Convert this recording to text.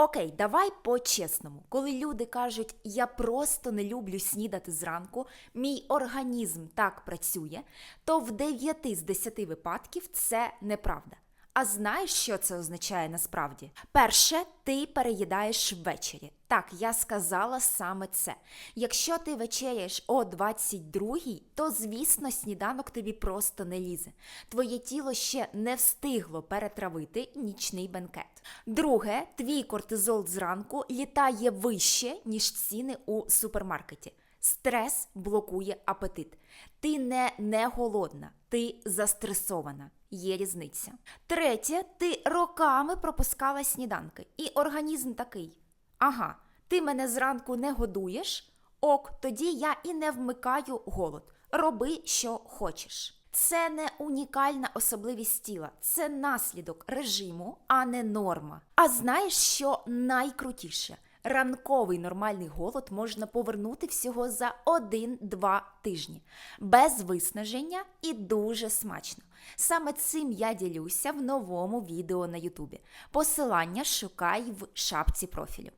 Окей, давай по-чесному. Коли люди кажуть, я просто не люблю снідати зранку, мій організм так працює, то в 9 з 10 випадків це неправда. А знаєш, що це означає насправді? Перше, ти переїдаєш ввечері. Так, я сказала саме це. Якщо ти вечеряєш о 22-й, то звісно сніданок тобі просто не лізе. Твоє тіло ще не встигло перетравити нічний бенкет. Друге, твій кортизол зранку літає вище, ніж ціни у супермаркеті. Стрес блокує апетит. Ти не, не голодна, ти застресована. Є різниця. Третє, ти роками пропускала сніданки, і організм такий. Ага, ти мене зранку не годуєш? Ок, тоді я і не вмикаю голод. Роби, що хочеш. Це не унікальна особливість тіла, це наслідок режиму, а не норма. А знаєш, що найкрутіше? Ранковий нормальний голод можна повернути всього за 1-2 тижні, без виснаження і дуже смачно. Саме цим я ділюся в новому відео на Ютубі. Посилання шукай в шапці профілю.